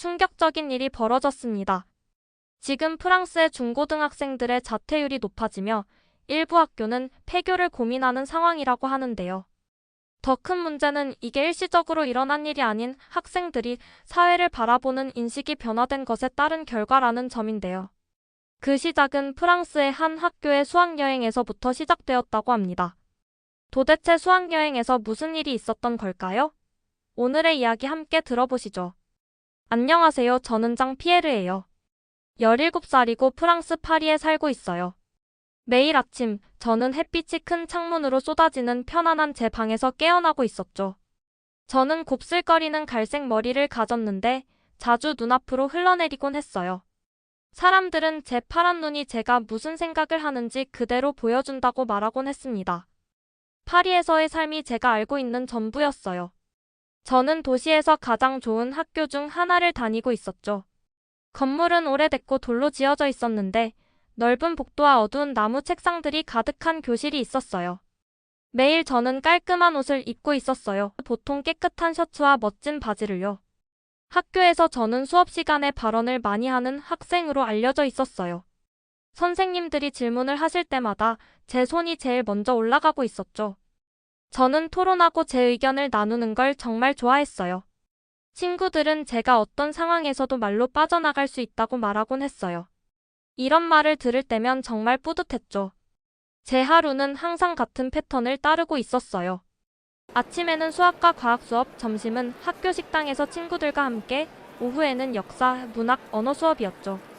충격적인 일이 벌어졌습니다. 지금 프랑스의 중고등학생들의 자퇴율이 높아지며 일부 학교는 폐교를 고민하는 상황이라고 하는데요. 더 큰 문제는 이게 일시적으로 일어난 일이 아닌 학생들이 사회를 바라보는 인식이 변화된 것에 따른 결과라는 점인데요. 그 시작은 프랑스의 한 학교의 수학여행에서부터 시작되었다고 합니다. 도대체 수학여행에서 무슨 일이 있었던 걸까요? 오늘의 이야기 함께 들어보시죠. 안녕하세요. 저는 장 피에르예요. 17살이고 프랑스 파리에 살고 있어요. 매일 아침 저는 햇빛이 큰 창문으로 쏟아지는 편안한 제 방에서 깨어나고 있었죠. 저는 곱슬거리는 갈색 머리를 가졌는데 자주 눈앞으로 흘러내리곤 했어요. 사람들은 제 파란 눈이 제가 무슨 생각을 하는지 그대로 보여준다고 말하곤 했습니다. 파리에서의 삶이 제가 알고 있는 전부였어요. 저는 도시에서 가장 좋은 학교 중 하나를 다니고 있었죠. 건물은 오래됐고 돌로 지어져 있었는데 넓은 복도와 어두운 나무 책상들이 가득한 교실이 있었어요. 매일 저는 깔끔한 옷을 입고 있었어요. 보통 깨끗한 셔츠와 멋진 바지를요. 학교에서 저는 수업 시간에 발언을 많이 하는 학생으로 알려져 있었어요. 선생님들이 질문을 하실 때마다 제 손이 제일 먼저 올라가고 있었죠. 저는 토론하고 제 의견을 나누는 걸 정말 좋아했어요. 친구들은 제가 어떤 상황에서도 말로 빠져나갈 수 있다고 말하곤 했어요. 이런 말을 들을 때면 정말 뿌듯했죠. 제 하루는 항상 같은 패턴을 따르고 있었어요. 아침에는 수학과 과학 수업, 점심은 학교 식당에서 친구들과 함께, 오후에는 역사, 문학, 언어 수업이었죠.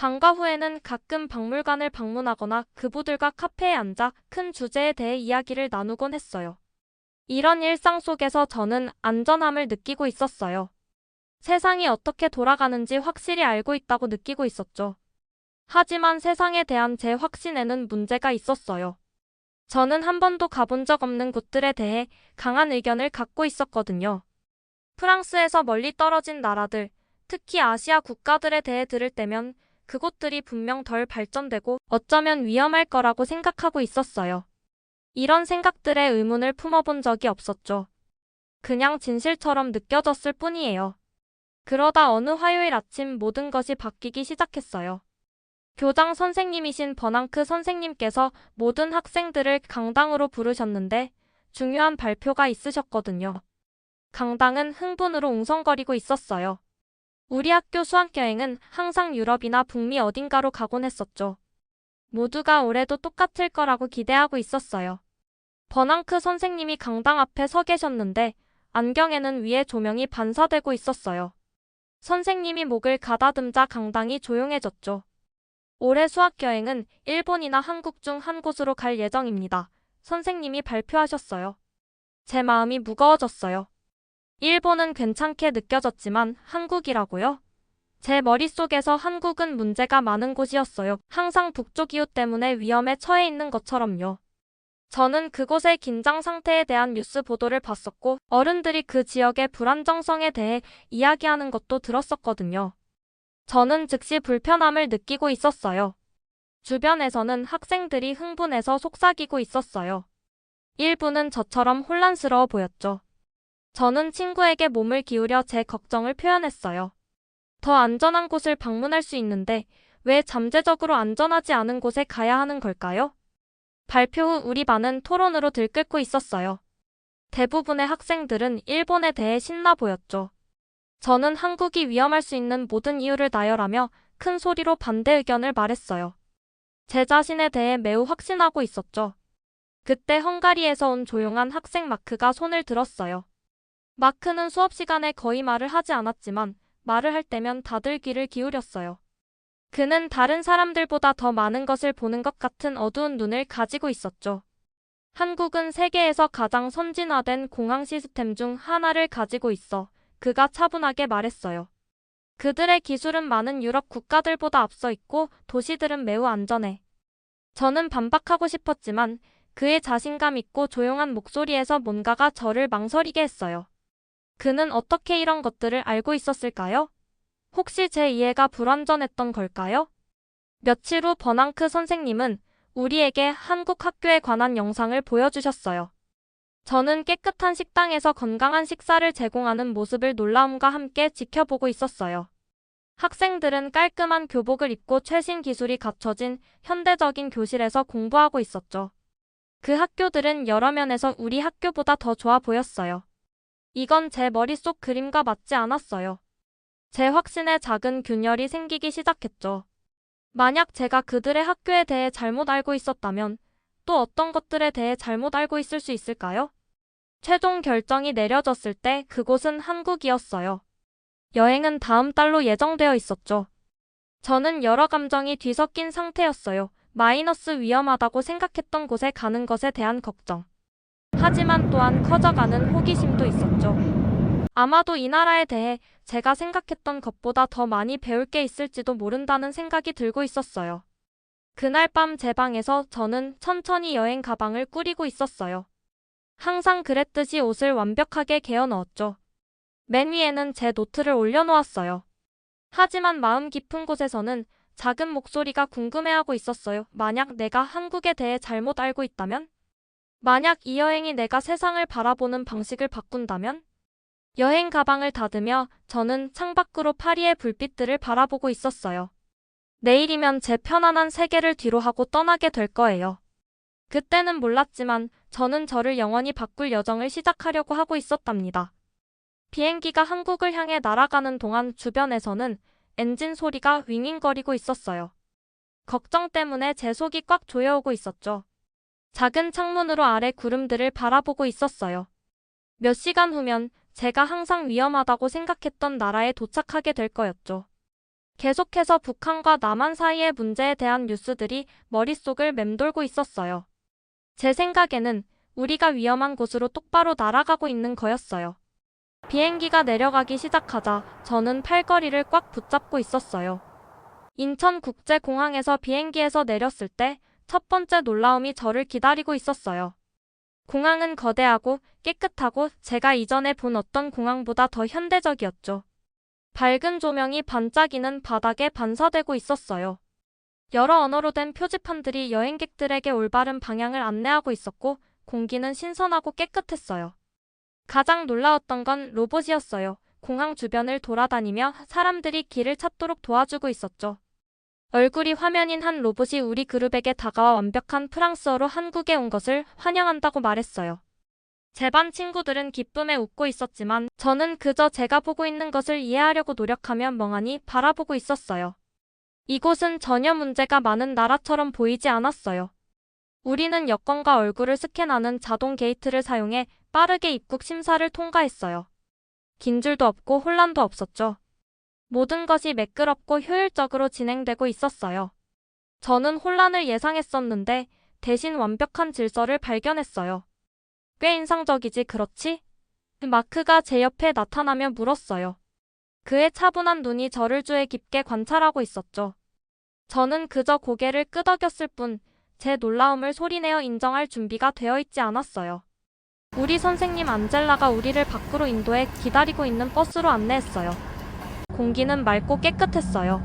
방과 후에는 가끔 박물관을 방문하거나 그부들과 카페에 앉아 큰 주제에 대해 이야기를 나누곤 했어요. 이런 일상 속에서 저는 안전함을 느끼고 있었어요. 세상이 어떻게 돌아가는지 확실히 알고 있다고 느끼고 있었죠. 하지만 세상에 대한 제 확신에는 문제가 있었어요. 저는 한 번도 가본 적 없는 곳들에 대해 강한 의견을 갖고 있었거든요. 프랑스에서 멀리 떨어진 나라들, 특히 아시아 국가들에 대해 들을 때면 그곳들이 분명 덜 발전되고 어쩌면 위험할 거라고 생각하고 있었어요. 이런 생각들에 의문을 품어본 적이 없었죠. 그냥 진실처럼 느껴졌을 뿐이에요. 그러다 어느 화요일 아침 모든 것이 바뀌기 시작했어요. 교장 선생님이신 버낭크 선생님께서 모든 학생들을 강당으로 부르셨는데 중요한 발표가 있으셨거든요. 강당은 흥분으로 웅성거리고 있었어요. 우리 학교 수학여행은 항상 유럽이나 북미 어딘가로 가곤 했었죠. 모두가 올해도 똑같을 거라고 기대하고 있었어요. 버낭크 선생님이 강당 앞에 서 계셨는데 안경에는 위에 조명이 반사되고 있었어요. 선생님이 목을 가다듬자 강당이 조용해졌죠. 올해 수학여행은 일본이나 한국 중 한 곳으로 갈 예정입니다. 선생님이 발표하셨어요. 제 마음이 무거워졌어요. 일본은 괜찮게 느껴졌지만 한국이라고요? 제 머릿속에서 한국은 문제가 많은 곳이었어요. 항상 북쪽 이웃 때문에 위험에 처해 있는 것처럼요. 저는 그곳의 긴장 상태에 대한 뉴스 보도를 봤었고 어른들이 그 지역의 불안정성에 대해 이야기하는 것도 들었었거든요. 저는 즉시 불편함을 느끼고 있었어요. 주변에서는 학생들이 흥분해서 속삭이고 있었어요. 일부는 저처럼 혼란스러워 보였죠. 저는 친구에게 몸을 기울여 제 걱정을 표현했어요. 더 안전한 곳을 방문할 수 있는데 왜 잠재적으로 안전하지 않은 곳에 가야 하는 걸까요? 발표 후 우리 반은 토론으로 들끓고 있었어요. 대부분의 학생들은 일본에 대해 신나 보였죠. 저는 한국이 위험할 수 있는 모든 이유를 나열하며 큰 소리로 반대 의견을 말했어요. 제 자신에 대해 매우 확신하고 있었죠. 그때 헝가리에서 온 조용한 학생 마크가 손을 들었어요. 마크는 수업 시간에 거의 말을 하지 않았지만 말을 할 때면 다들 귀를 기울였어요. 그는 다른 사람들보다 더 많은 것을 보는 것 같은 어두운 눈을 가지고 있었죠. 한국은 세계에서 가장 선진화된 공항 시스템 중 하나를 가지고 있어 그가 차분하게 말했어요. 그들의 기술은 많은 유럽 국가들보다 앞서 있고 도시들은 매우 안전해. 저는 반박하고 싶었지만 그의 자신감 있고 조용한 목소리에서 뭔가가 저를 망설이게 했어요. 그는 어떻게 이런 것들을 알고 있었을까요? 혹시 제 이해가 불완전했던 걸까요? 며칠 후 버낭크 선생님은 우리에게 한국 학교에 관한 영상을 보여주셨어요. 저는 깨끗한 식당에서 건강한 식사를 제공하는 모습을 놀라움과 함께 지켜보고 있었어요. 학생들은 깔끔한 교복을 입고 최신 기술이 갖춰진 현대적인 교실에서 공부하고 있었죠. 그 학교들은 여러 면에서 우리 학교보다 더 좋아 보였어요. 이건 제 머릿속 그림과 맞지 않았어요. 제 확신에 작은 균열이 생기기 시작했죠. 만약 제가 그들의 학교에 대해 잘못 알고 있었다면 또 어떤 것들에 대해 잘못 알고 있을 수 있을까요? 최종 결정이 내려졌을 때 그곳은 한국이었어요. 여행은 다음 달로 예정되어 있었죠. 저는 여러 감정이 뒤섞인 상태였어요. 마이너스 위험하다고 생각했던 곳에 가는 것에 대한 걱정. 하지만 또한 커져가는 호기심도 있었죠. 아마도 이 나라에 대해 제가 생각했던 것보다 더 많이 배울 게 있을지도 모른다는 생각이 들고 있었어요. 그날 밤 제 방에서 저는 천천히 여행 가방을 꾸리고 있었어요. 항상 그랬듯이 옷을 완벽하게 개어 넣었죠. 맨 위에는 제 노트를 올려놓았어요. 하지만 마음 깊은 곳에서는 작은 목소리가 궁금해하고 있었어요. 만약 내가 한국에 대해 잘못 알고 있다면? 만약 이 여행이 내가 세상을 바라보는 방식을 바꾼다면? 여행 가방을 닫으며 저는 창밖으로 파리의 불빛들을 바라보고 있었어요. 내일이면 제 편안한 세계를 뒤로 하고 떠나게 될 거예요. 그때는 몰랐지만 저는 저를 영원히 바꿀 여정을 시작하려고 하고 있었답니다. 비행기가 한국을 향해 날아가는 동안 주변에서는 엔진 소리가 윙윙거리고 있었어요. 걱정 때문에 제 속이 꽉 조여오고 있었죠. 작은 창문으로 아래 구름들을 바라보고 있었어요. 몇 시간 후면 제가 항상 위험하다고 생각했던 나라에 도착하게 될 거였죠. 계속해서 북한과 남한 사이의 문제에 대한 뉴스들이 머릿속을 맴돌고 있었어요. 제 생각에는 우리가 위험한 곳으로 똑바로 날아가고 있는 거였어요. 비행기가 내려가기 시작하자 저는 팔걸이를 꽉 붙잡고 있었어요. 인천국제공항에서 비행기에서 내렸을 때 첫 번째 놀라움이 저를 기다리고 있었어요. 공항은 거대하고 깨끗하고 제가 이전에 본 어떤 공항보다 더 현대적이었죠. 밝은 조명이 반짝이는 바닥에 반사되고 있었어요. 여러 언어로 된 표지판들이 여행객들에게 올바른 방향을 안내하고 있었고 공기는 신선하고 깨끗했어요. 가장 놀라웠던 건 로봇이었어요. 공항 주변을 돌아다니며 사람들이 길을 찾도록 도와주고 있었죠. 얼굴이 화면인 한 로봇이 우리 그룹에게 다가와 완벽한 프랑스어로 한국에 온 것을 환영한다고 말했어요. 제 반 친구들은 기쁨에 웃고 있었지만 저는 그저 제가 보고 있는 것을 이해하려고 노력하며 멍하니 바라보고 있었어요. 이곳은 전혀 문제가 많은 나라처럼 보이지 않았어요. 우리는 여권과 얼굴을 스캔하는 자동 게이트를 사용해 빠르게 입국 심사를 통과했어요. 긴 줄도 없고 혼란도 없었죠. 모든 것이 매끄럽고 효율적으로 진행되고 있었어요. 저는 혼란을 예상했었는데 대신 완벽한 질서를 발견했어요. 꽤 인상적이지 그렇지? 마크가 제 옆에 나타나며 물었어요. 그의 차분한 눈이 저를 주에 깊게 관찰하고 있었죠. 저는 그저 고개를 끄덕였을 뿐 제 놀라움을 소리내어 인정할 준비가 되어 있지 않았어요. 우리 선생님 안젤라가 우리를 밖으로 인도해 기다리고 있는 버스로 안내했어요. 공기는 맑고 깨끗했어요.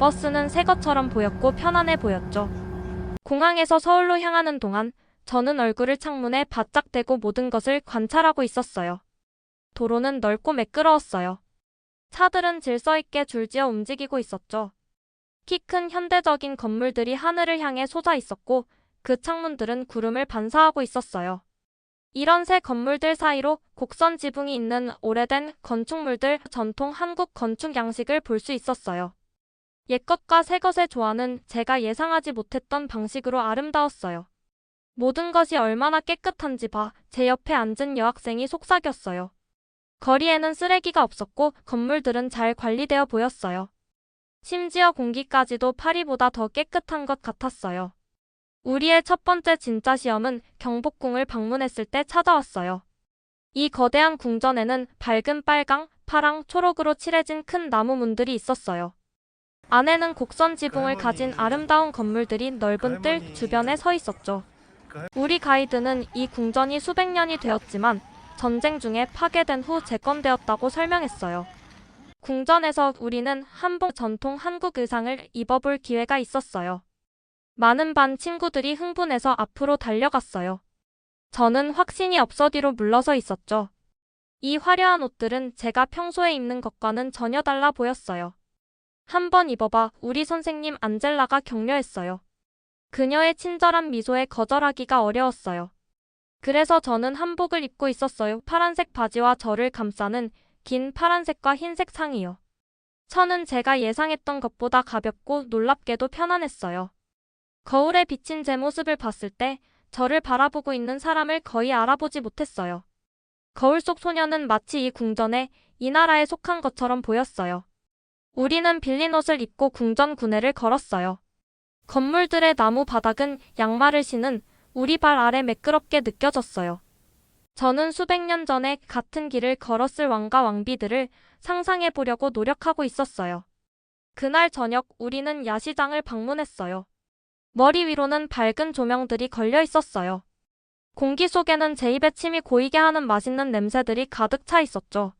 버스는 새 것처럼 보였고 편안해 보였죠. 공항에서 서울로 향하는 동안 저는 얼굴을 창문에 바짝 대고 모든 것을 관찰하고 있었어요. 도로는 넓고 매끄러웠어요. 차들은 질서 있게 줄지어 움직이고 있었죠. 키 큰 현대적인 건물들이 하늘을 향해 솟아 있었고 그 창문들은 구름을 반사하고 있었어요. 이런 새 건물들 사이로 곡선 지붕이 있는 오래된 건축물들 전통 한국 건축 양식을 볼 수 있었어요. 옛것과 새것의 조화는 제가 예상하지 못했던 방식으로 아름다웠어요. 모든 것이 얼마나 깨끗한지 봐 제 옆에 앉은 여학생이 속삭였어요. 거리에는 쓰레기가 없었고 건물들은 잘 관리되어 보였어요. 심지어 공기까지도 파리보다 더 깨끗한 것 같았어요. 우리의 첫 번째 진짜 시험은 경복궁을 방문했을 때 찾아왔어요. 이 거대한 궁전에는 밝은 빨강, 파랑, 초록으로 칠해진 큰 나무 문들이 있었어요. 안에는 곡선 지붕을 가진 아름다운 건물들이 넓은 뜰 주변에 서 있었죠. 우리 가이드는 이 궁전이 수백 년이 되었지만 전쟁 중에 파괴된 후 재건되었다고 설명했어요. 궁전에서 우리는 한복 전통 한국 의상을 입어볼 기회가 있었어요. 많은 반 친구들이 흥분해서 앞으로 달려갔어요. 저는 확신이 없어 뒤로 물러서 있었죠. 이 화려한 옷들은 제가 평소에 입는 것과는 전혀 달라 보였어요. 한번 입어봐 우리 선생님 안젤라가 격려했어요. 그녀의 친절한 미소에 거절하기가 어려웠어요. 그래서 저는 한복을 입고 있었어요. 파란색 바지와 저를 감싸는 긴 파란색과 흰색 상의요. 천은 제가 예상했던 것보다 가볍고 놀랍게도 편안했어요. 거울에 비친 제 모습을 봤을 때 저를 바라보고 있는 사람을 거의 알아보지 못했어요. 거울 속 소녀는 마치 이 궁전에 이 나라에 속한 것처럼 보였어요. 우리는 빌린 옷을 입고 궁전 구내를 걸었어요. 건물들의 나무 바닥은 양말을 신은 우리 발 아래 매끄럽게 느껴졌어요. 저는 수백 년 전에 같은 길을 걸었을 왕과 왕비들을 상상해 보려고 노력하고 있었어요. 그날 저녁 우리는 야시장을 방문했어요. 머리 위로는 밝은 조명들이 걸려 있었어요. 공기 속에는 제 입에 침이 고이게 하는 맛있는 냄새들이 가득 차 있었죠.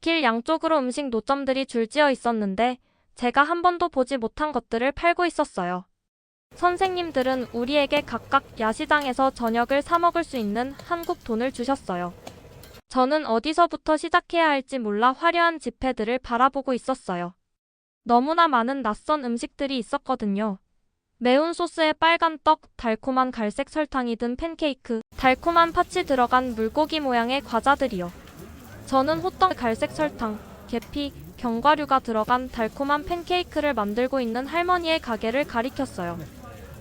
길 양쪽으로 음식 노점들이 줄지어 있었는데 제가 한 번도 보지 못한 것들을 팔고 있었어요. 선생님들은 우리에게 각각 야시장에서 저녁을 사 먹을 수 있는 한국 돈을 주셨어요. 저는 어디서부터 시작해야 할지 몰라 화려한 지폐들을 바라보고 있었어요. 너무나 많은 낯선 음식들이 있었거든요. 매운 소스에 빨간 떡, 달콤한 갈색 설탕이 든 팬케이크, 달콤한 팥이 들어간 물고기 모양의 과자들이요. 저는 호떡, 갈색 설탕, 계피, 견과류가 들어간 달콤한 팬케이크를 만들고 있는 할머니의 가게를 가리켰어요.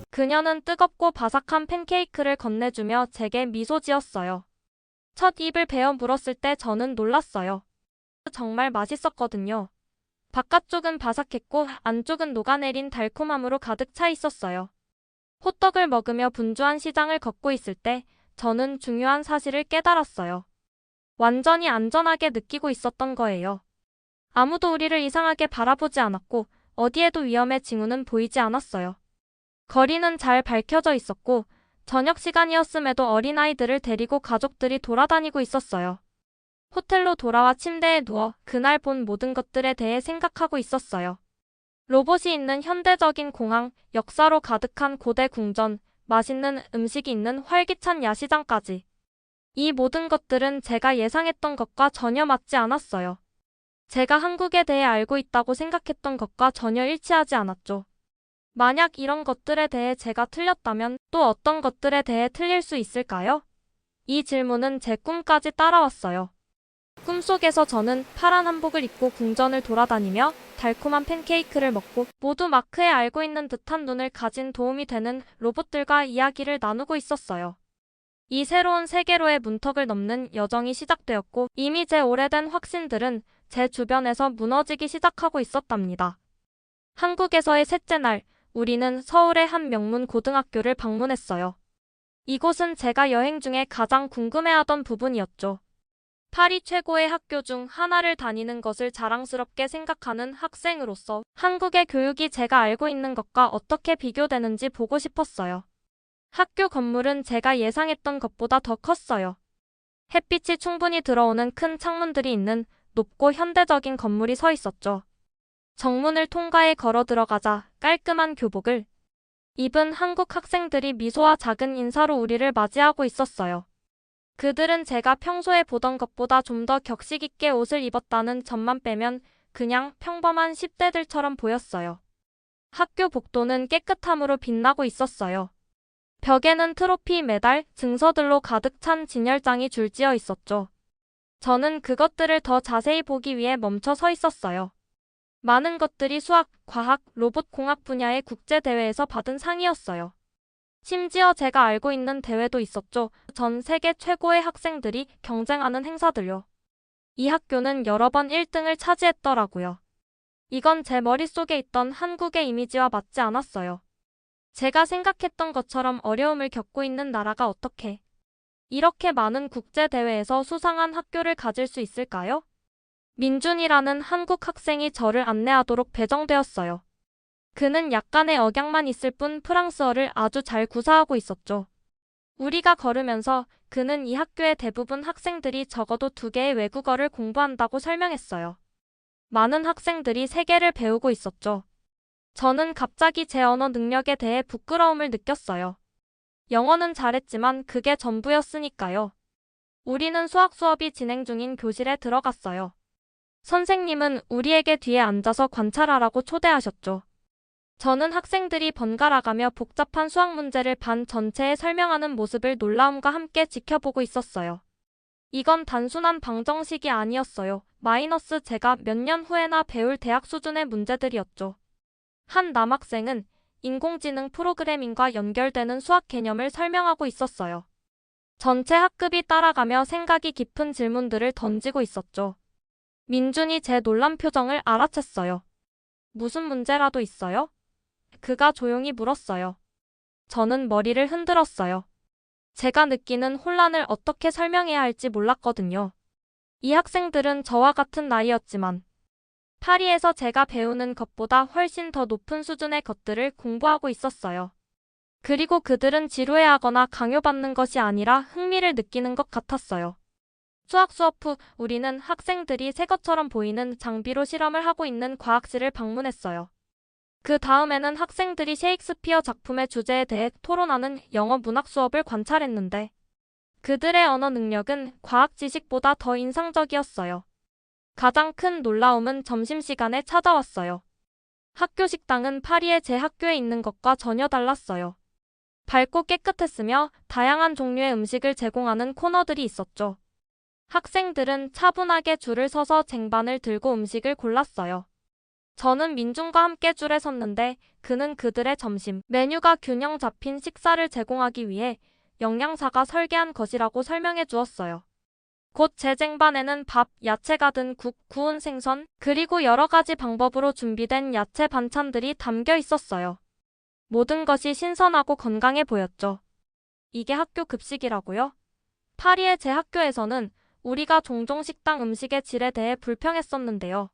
그녀는 뜨겁고 바삭한 팬케이크를 건네주며 제게 미소 지었어요. 첫 입을 베어 물었을 때 저는 놀랐어요. 정말 맛있었거든요. 바깥쪽은 바삭했고 안쪽은 녹아내린 달콤함으로 가득 차 있었어요. 호떡을 먹으며 분주한 시장을 걷고 있을 때 저는 중요한 사실을 깨달았어요. 완전히 안전하게 느끼고 있었던 거예요. 아무도 우리를 이상하게 바라보지 않았고 어디에도 위험의 징후는 보이지 않았어요. 거리는 잘 밝혀져 있었고 저녁 시간이었음에도 어린아이들을 데리고 가족들이 돌아다니고 있었어요. 호텔로 돌아와 침대에 누워 그날 본 모든 것들에 대해 생각하고 있었어요. 로봇이 있는 현대적인 공항, 역사로 가득한 고대 궁전, 맛있는 음식이 있는 활기찬 야시장까지. 이 모든 것들은 제가 예상했던 것과 전혀 맞지 않았어요. 제가 한국에 대해 알고 있다고 생각했던 것과 전혀 일치하지 않았죠. 만약 이런 것들에 대해 제가 틀렸다면 또 어떤 것들에 대해 틀릴 수 있을까요? 이 질문은 제 꿈까지 따라왔어요. 꿈속에서 저는 파란 한복을 입고 궁전을 돌아다니며 달콤한 팬케이크를 먹고 모두 마크에 알고 있는 듯한 눈을 가진 도움이 되는 로봇들과 이야기를 나누고 있었어요. 이 새로운 세계로의 문턱을 넘는 여정이 시작되었고 이미 제 오래된 확신들은 제 주변에서 무너지기 시작하고 있었답니다. 한국에서의 셋째 날, 우리는 서울의 한 명문 고등학교를 방문했어요. 이곳은 제가 여행 중에 가장 궁금해하던 부분이었죠. 파리 최고의 학교 중 하나를 다니는 것을 자랑스럽게 생각하는 학생으로서 한국의 교육이 제가 알고 있는 것과 어떻게 비교되는지 보고 싶었어요. 학교 건물은 제가 예상했던 것보다 더 컸어요. 햇빛이 충분히 들어오는 큰 창문들이 있는 높고 현대적인 건물이 서 있었죠. 정문을 통과해 걸어 들어가자 깔끔한 교복을 입은 한국 학생들이 미소와 작은 인사로 우리를 맞이하고 있었어요. 그들은 제가 평소에 보던 것보다 좀 더 격식 있게 옷을 입었다는 점만 빼면 그냥 평범한 10대들처럼 보였어요. 학교 복도는 깨끗함으로 빛나고 있었어요. 벽에는 트로피, 메달, 증서들로 가득 찬 진열장이 줄지어 있었죠. 저는 그것들을 더 자세히 보기 위해 멈춰 서 있었어요. 많은 것들이 수학, 과학, 로봇 공학 분야의 국제대회에서 받은 상이었어요. 심지어 제가 알고 있는 대회도 있었죠. 전 세계 최고의 학생들이 경쟁하는 행사들요. 이 학교는 여러 번 1등을 차지했더라고요. 이건 제 머릿속에 있던 한국의 이미지와 맞지 않았어요. 제가 생각했던 것처럼 어려움을 겪고 있는 나라가 어떻게 이렇게 많은 국제대회에서 수상한 학교를 가질 수 있을까요? 민준이라는 한국 학생이 저를 안내하도록 배정되었어요. 그는 약간의 억양만 있을 뿐 프랑스어를 아주 잘 구사하고 있었죠. 우리가 걸으면서 그는 이 학교의 대부분 학생들이 적어도 두 개의 외국어를 공부한다고 설명했어요. 많은 학생들이 세 개를 배우고 있었죠. 저는 갑자기 제 언어 능력에 대해 부끄러움을 느꼈어요. 영어는 잘했지만 그게 전부였으니까요. 우리는 수학 수업이 진행 중인 교실에 들어갔어요. 선생님은 우리에게 뒤에 앉아서 관찰하라고 초대하셨죠. 저는 학생들이 번갈아가며 복잡한 수학 문제를 반 전체에 설명하는 모습을 놀라움과 함께 지켜보고 있었어요. 이건 단순한 방정식이 아니었어요. 마이너스 제가 몇 년 후에나 배울 대학 수준의 문제들이었죠. 한 남학생은 인공지능 프로그래밍과 연결되는 수학 개념을 설명하고 있었어요. 전체 학급이 따라가며 생각이 깊은 질문들을 던지고 있었죠. 민준이 제 놀란 표정을 알아챘어요. 무슨 문제라도 있어요? 그가 조용히 물었어요. 저는 머리를 흔들었어요. 제가 느끼는 혼란을 어떻게 설명해야 할지 몰랐거든요. 이 학생들은 저와 같은 나이였지만 파리에서 제가 배우는 것보다 훨씬 더 높은 수준의 것들을 공부하고 있었어요. 그리고 그들은 지루해하거나 강요받는 것이 아니라 흥미를 느끼는 것 같았어요. 수학 수업 후 우리는 학생들이 새 것처럼 보이는 장비로 실험을 하고 있는 과학실을 방문했어요. 그 다음에는 학생들이 셰익스피어 작품의 주제에 대해 토론하는 영어 문학 수업을 관찰했는데 그들의 언어 능력은 과학 지식보다 더 인상적이었어요. 가장 큰 놀라움은 점심시간에 찾아왔어요. 학교 식당은 파리의 제 학교에 있는 것과 전혀 달랐어요. 밝고 깨끗했으며 다양한 종류의 음식을 제공하는 코너들이 있었죠. 학생들은 차분하게 줄을 서서 쟁반을 들고 음식을 골랐어요. 저는 민준과 함께 줄에 섰는데 그는 그들의 점심 메뉴가 균형 잡힌 식사를 제공하기 위해 영양사가 설계한 것이라고 설명해 주었어요. 곧제 쟁반에는 밥, 야채가 든 국, 구운 생선, 그리고 여러 가지 방법으로 준비된 야채 반찬들이 담겨 있었어요. 모든 것이 신선하고 건강해 보였죠. 이게 학교 급식이라고요? 파리의 제 학교에서는 우리가 종종 식당 음식의 질에 대해 불평했었는데요.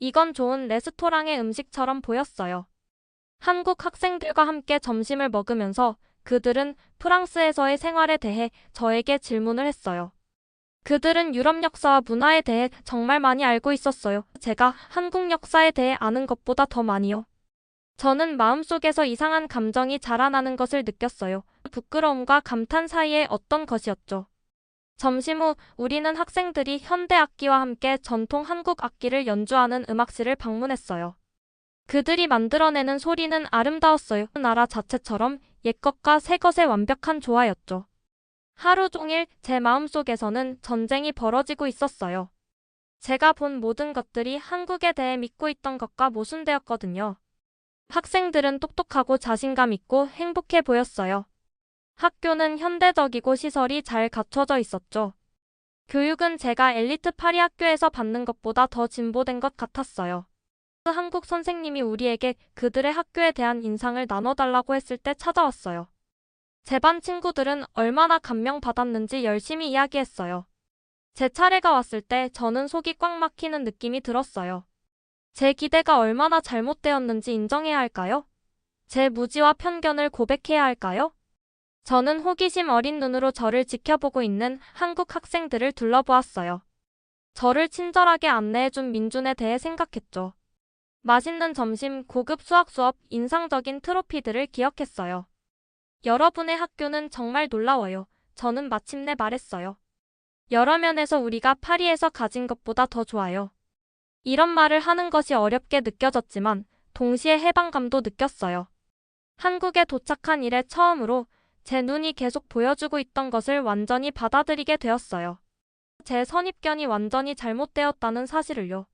이건 좋은 레스토랑의 음식처럼 보였어요. 한국 학생들과 함께 점심을 먹으면서 그들은 프랑스에서의 생활에 대해 저에게 질문을 했어요. 그들은 유럽 역사와 문화에 대해 정말 많이 알고 있었어요. 제가 한국 역사에 대해 아는 것보다 더 많이요. 저는 마음속에서 이상한 감정이 자라나는 것을 느꼈어요. 부끄러움과 감탄 사이에 어떤 것이었죠. 점심 후 우리는 학생들이 현대 악기와 함께 전통 한국 악기를 연주하는 음악실을 방문했어요. 그들이 만들어내는 소리는 아름다웠어요. 나라 자체처럼 옛것과 새것의 완벽한 조화였죠. 하루 종일 제 마음속에서는 전쟁이 벌어지고 있었어요. 제가 본 모든 것들이 한국에 대해 믿고 있던 것과 모순되었거든요. 학생들은 똑똑하고 자신감 있고 행복해 보였어요. 학교는 현대적이고 시설이 잘 갖춰져 있었죠. 교육은 제가 엘리트 파리 학교에서 받는 것보다 더 진보된 것 같았어요. 한국 선생님이 우리에게 그들의 학교에 대한 인상을 나눠달라고 했을 때 찾아왔어요. 제 반 친구들은 얼마나 감명받았는지 열심히 이야기했어요. 제 차례가 왔을 때 저는 속이 꽉 막히는 느낌이 들었어요. 제 기대가 얼마나 잘못되었는지 인정해야 할까요? 제 무지와 편견을 고백해야 할까요? 저는 호기심 어린 눈으로 저를 지켜보고 있는 한국 학생들을 둘러보았어요. 저를 친절하게 안내해준 민준에 대해 생각했죠. 맛있는 점심, 고급 수학 수업, 인상적인 트로피들을 기억했어요. 여러분의 학교는 정말 놀라워요. 저는 마침내 말했어요. 여러 면에서 우리가 파리에서 가진 것보다 더 좋아요. 이런 말을 하는 것이 어렵게 느껴졌지만 동시에 해방감도 느꼈어요. 한국에 도착한 이래 처음으로 제 눈이 계속 보여주고 있던 것을 완전히 받아들이게 되었어요. 제 선입견이 완전히 잘못되었다는 사실을요.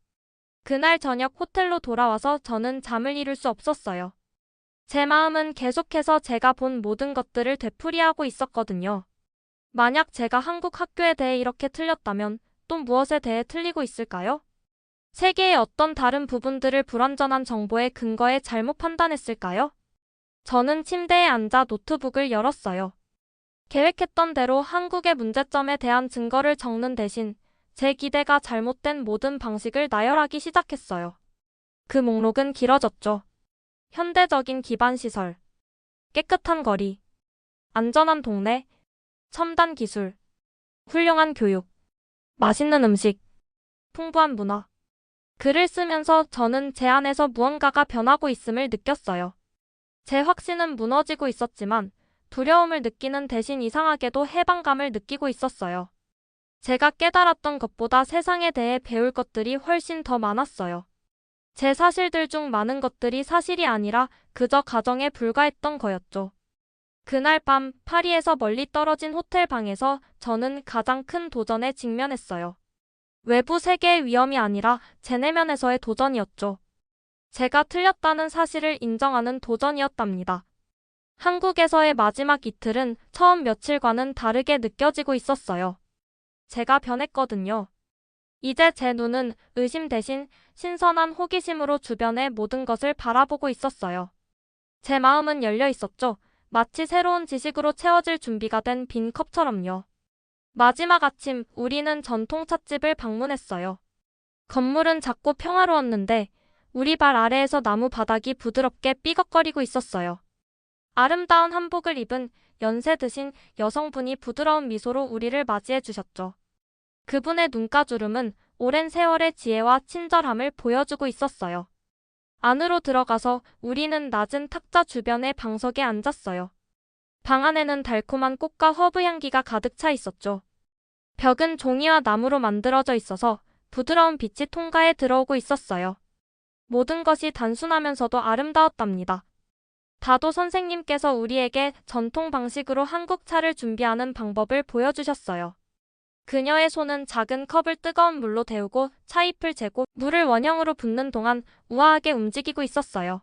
그날 저녁 호텔로 돌아와서 저는 잠을 이룰 수 없었어요. 제 마음은 계속해서 제가 본 모든 것들을 되풀이하고 있었거든요. 만약 제가 한국 학교에 대해 이렇게 틀렸다면 또 무엇에 대해 틀리고 있을까요? 세계의 어떤 다른 부분들을 불완전한 정보의 근거에 잘못 판단했을까요? 저는 침대에 앉아 노트북을 열었어요. 계획했던 대로 한국의 문제점에 대한 증거를 적는 대신 제 기대가 잘못된 모든 방식을 나열하기 시작했어요. 그 목록은 길어졌죠. 현대적인 기반시설, 깨끗한 거리, 안전한 동네, 첨단 기술, 훌륭한 교육, 맛있는 음식, 풍부한 문화. 글을 쓰면서 저는 제 안에서 무언가가 변하고 있음을 느꼈어요. 제 확신은 무너지고 있었지만 두려움을 느끼는 대신 이상하게도 해방감을 느끼고 있었어요. 제가 깨달았던 것보다 세상에 대해 배울 것들이 훨씬 더 많았어요. 제 사실들 중 많은 것들이 사실이 아니라 그저 가정에 불과했던 거였죠. 그날 밤 파리에서 멀리 떨어진 호텔 방에서 저는 가장 큰 도전에 직면했어요. 외부 세계의 위험이 아니라 제 내면에서의 도전이었죠. 제가 틀렸다는 사실을 인정하는 도전이었답니다. 한국에서의 마지막 이틀은 처음 며칠과는 다르게 느껴지고 있었어요. 제가 변했거든요. 이제 제 눈은 의심 대신 신선한 호기심으로 주변의 모든 것을 바라보고 있었어요. 제 마음은 열려 있었죠. 마치 새로운 지식으로 채워질 준비가 된 빈 컵처럼요. 마지막 아침, 우리는 전통 찻집을 방문했어요. 건물은 작고 평화로웠는데, 우리 발 아래에서 나무 바닥이 부드럽게 삐걱거리고 있었어요. 아름다운 한복을 입은 연세 드신 여성분이 부드러운 미소로 우리를 맞이해 주셨죠. 그분의 눈가주름은 오랜 세월의 지혜와 친절함을 보여주고 있었어요. 안으로 들어가서 우리는 낮은 탁자 주변의 방석에 앉았어요. 방 안에는 달콤한 꽃과 허브 향기가 가득 차 있었죠. 벽은 종이와 나무로 만들어져 있어서 부드러운 빛이 통가에 들어오고 있었어요. 모든 것이 단순하면서도 아름다웠답니다. 다도 선생님께서 우리에게 전통 방식으로 한국 차를 준비하는 방법을 보여주셨어요. 그녀의 손은 작은 컵을 뜨거운 물로 데우고 차잎을 재고 물을 원형으로 붓는 동안 우아하게 움직이고 있었어요.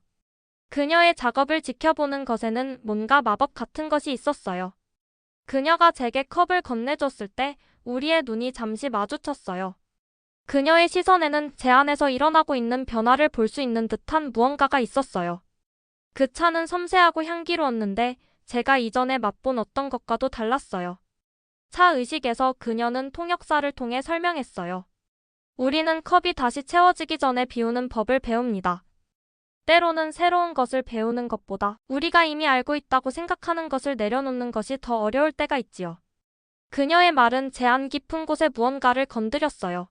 그녀의 작업을 지켜보는 것에는 뭔가 마법 같은 것이 있었어요. 그녀가 제게 컵을 건네줬을 때 우리의 눈이 잠시 마주쳤어요. 그녀의 시선에는 제 안에서 일어나고 있는 변화를 볼 수 있는 듯한 무언가가 있었어요. 그 차는 섬세하고 향기로웠는데 제가 이전에 맛본 어떤 것과도 달랐어요. 차 의식에서 그녀는 통역사를 통해 설명했어요. 우리는 컵이 다시 채워지기 전에 비우는 법을 배웁니다. 때로는 새로운 것을 배우는 것보다 우리가 이미 알고 있다고 생각하는 것을 내려놓는 것이 더 어려울 때가 있지요. 그녀의 말은 제 안 깊은 곳에 무언가를 건드렸어요.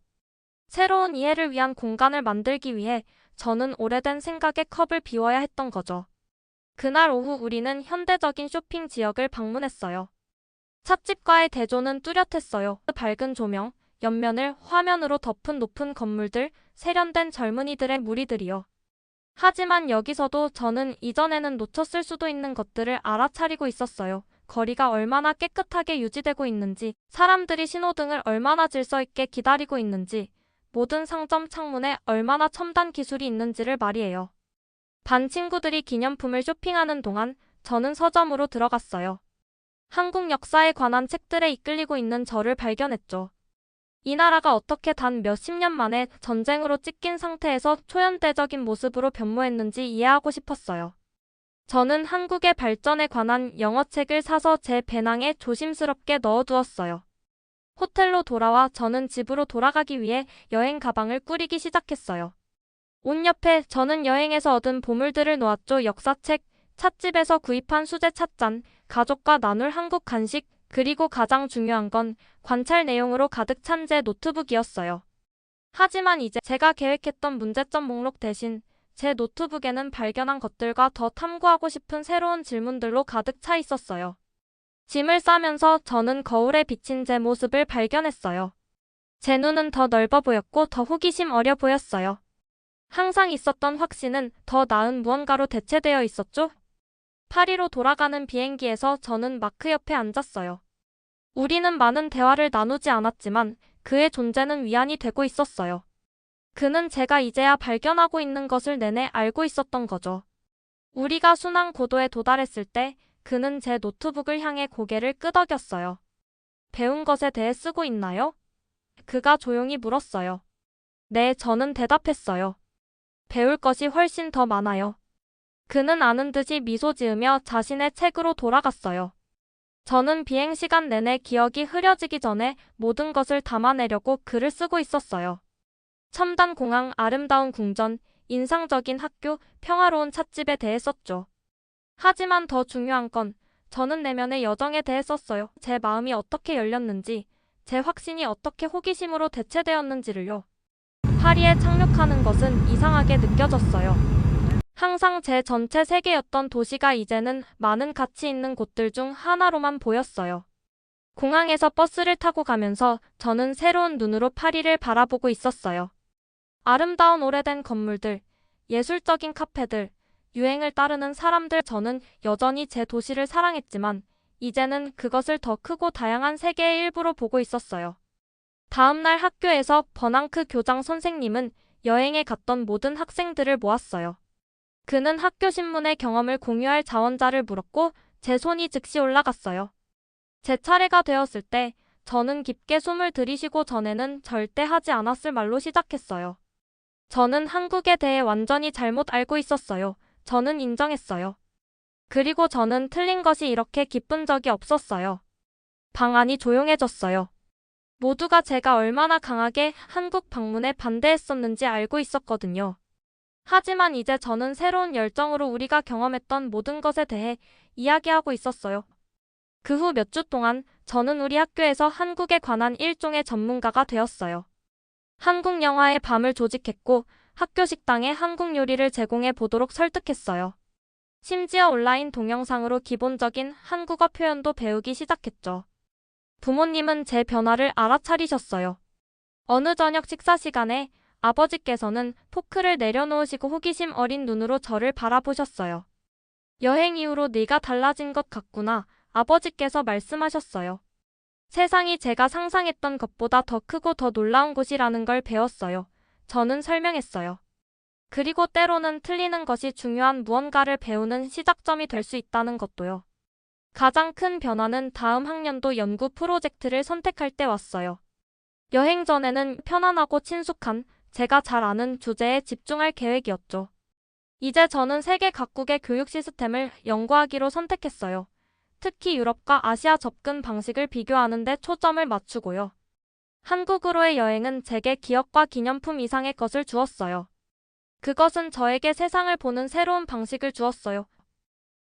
새로운 이해를 위한 공간을 만들기 위해 저는 오래된 생각의 컵을 비워야 했던 거죠. 그날 오후 우리는 현대적인 쇼핑 지역을 방문했어요. 찻집과의 대조는 뚜렷했어요. 밝은 조명, 옆면을 화면으로 덮은 높은 건물들, 세련된 젊은이들의 무리들이요. 하지만 여기서도 저는 이전에는 놓쳤을 수도 있는 것들을 알아차리고 있었어요. 거리가 얼마나 깨끗하게 유지되고 있는지, 사람들이 신호등을 얼마나 질서 있게 기다리고 있는지, 모든 상점 창문에 얼마나 첨단 기술이 있는지를 말이에요. 반 친구들이 기념품을 쇼핑하는 동안 저는 서점으로 들어갔어요. 한국 역사에 관한 책들에 이끌리고 있는 저를 발견했죠. 이 나라가 어떻게 단 몇십 년 만에 전쟁으로 찢긴 상태에서 초연대적인 모습으로 변모했는지 이해하고 싶었어요. 저는 한국의 발전에 관한 영어책을 사서 제 배낭에 조심스럽게 넣어두었어요. 호텔로 돌아와 저는 집으로 돌아가기 위해 여행 가방을 꾸리기 시작했어요. 옷 옆에 저는 여행에서 얻은 보물들을 놓았죠. 역사책, 찻집에서 구입한 수제 찻잔, 가족과 나눌 한국 간식, 그리고 가장 중요한 건 관찰 내용으로 가득 찬 제 노트북이었어요. 하지만 이제 제가 계획했던 문제점 목록 대신 제 노트북에는 발견한 것들과 더 탐구하고 싶은 새로운 질문들로 가득 차 있었어요. 짐을 싸면서 저는 거울에 비친 제 모습을 발견했어요. 제 눈은 더 넓어 보였고 더 호기심 어려 보였어요. 항상 있었던 확신은 더 나은 무언가로 대체되어 있었죠? 파리로 돌아가는 비행기에서 저는 마크 옆에 앉았어요. 우리는 많은 대화를 나누지 않았지만 그의 존재는 위안이 되고 있었어요. 그는 제가 이제야 발견하고 있는 것을 내내 알고 있었던 거죠. 우리가 순환 고도에 도달했을 때 그는 제 노트북을 향해 고개를 끄덕였어요. 배운 것에 대해 쓰고 있나요? 그가 조용히 물었어요. 네, 저는 대답했어요. 배울 것이 훨씬 더 많아요. 그는 아는 듯이 미소 지으며 자신의 책으로 돌아갔어요. 저는 비행 시간 내내 기억이 흐려지기 전에 모든 것을 담아내려고 글을 쓰고 있었어요. 첨단 공항, 아름다운 궁전, 인상적인 학교, 평화로운 찻집에 대해 썼죠. 하지만 더 중요한 건 저는 내면의 여정에 대해 썼어요. 제 마음이 어떻게 열렸는지, 제 확신이 어떻게 호기심으로 대체되었는지를요. 파리에 착륙하는 것은 이상하게 느껴졌어요. 항상 제 전체 세계였던 도시가 이제는 많은 가치 있는 곳들 중 하나로만 보였어요. 공항에서 버스를 타고 가면서 저는 새로운 눈으로 파리를 바라보고 있었어요. 아름다운 오래된 건물들, 예술적인 카페들, 유행을 따르는 사람들 저는 여전히 제 도시를 사랑했지만 이제는 그것을 더 크고 다양한 세계의 일부로 보고 있었어요. 다음날 학교에서 버낭크 교장 선생님은 여행에 갔던 모든 학생들을 모았어요. 그는 학교 신문의 경험을 공유할 자원자를 물었고 제 손이 즉시 올라갔어요. 제 차례가 되었을 때 저는 깊게 숨을 들이쉬고 전에는 절대 하지 않았을 말로 시작했어요. 저는 한국에 대해 완전히 잘못 알고 있었어요. 저는 인정했어요. 그리고 저는 틀린 것이 이렇게 기쁜 적이 없었어요. 방 안이 조용해졌어요. 모두가 제가 얼마나 강하게 한국 방문에 반대했었는지 알고 있었거든요. 하지만 이제 저는 새로운 열정으로 우리가 경험했던 모든 것에 대해 이야기하고 있었어요. 그 후 몇 주 동안 저는 우리 학교에서 한국에 관한 일종의 전문가가 되었어요. 한국 영화의 밤을 조직했고 학교 식당에 한국 요리를 제공해 보도록 설득했어요. 심지어 온라인 동영상으로 기본적인 한국어 표현도 배우기 시작했죠. 부모님은 제 변화를 알아차리셨어요. 어느 저녁 식사 시간에 아버지께서는 포크를 내려놓으시고 호기심 어린 눈으로 저를 바라보셨어요. 여행 이후로 네가 달라진 것 같구나. 아버지께서 말씀하셨어요. 세상이 제가 상상했던 것보다 더 크고 더 놀라운 곳이라는 걸 배웠어요. 저는 설명했어요. 그리고 때로는 틀리는 것이 중요한 무언가를 배우는 시작점이 될 수 있다는 것도요. 가장 큰 변화는 다음 학년도 연구 프로젝트를 선택할 때 왔어요. 여행 전에는 편안하고 친숙한 제가 잘 아는 주제에 집중할 계획이었죠. 이제 저는 세계 각국의 교육 시스템을 연구하기로 선택했어요. 특히 유럽과 아시아 접근 방식을 비교하는 데 초점을 맞추고요. 한국으로의 여행은 제게 기억과 기념품 이상의 것을 주었어요. 그것은 저에게 세상을 보는 새로운 방식을 주었어요.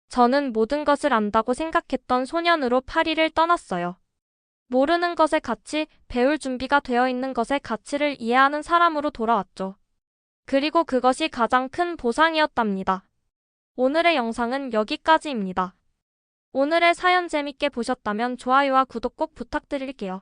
저는 모든 것을 안다고 생각했던 소년으로 파리를 떠났어요. 모르는 것의 가치, 배울 준비가 되어 있는 것의 가치를 이해하는 사람으로 돌아왔죠. 그리고 그것이 가장 큰 보상이었답니다. 오늘의 영상은 여기까지입니다. 오늘의 사연 재밌게 보셨다면 좋아요와 구독 꼭 부탁드릴게요.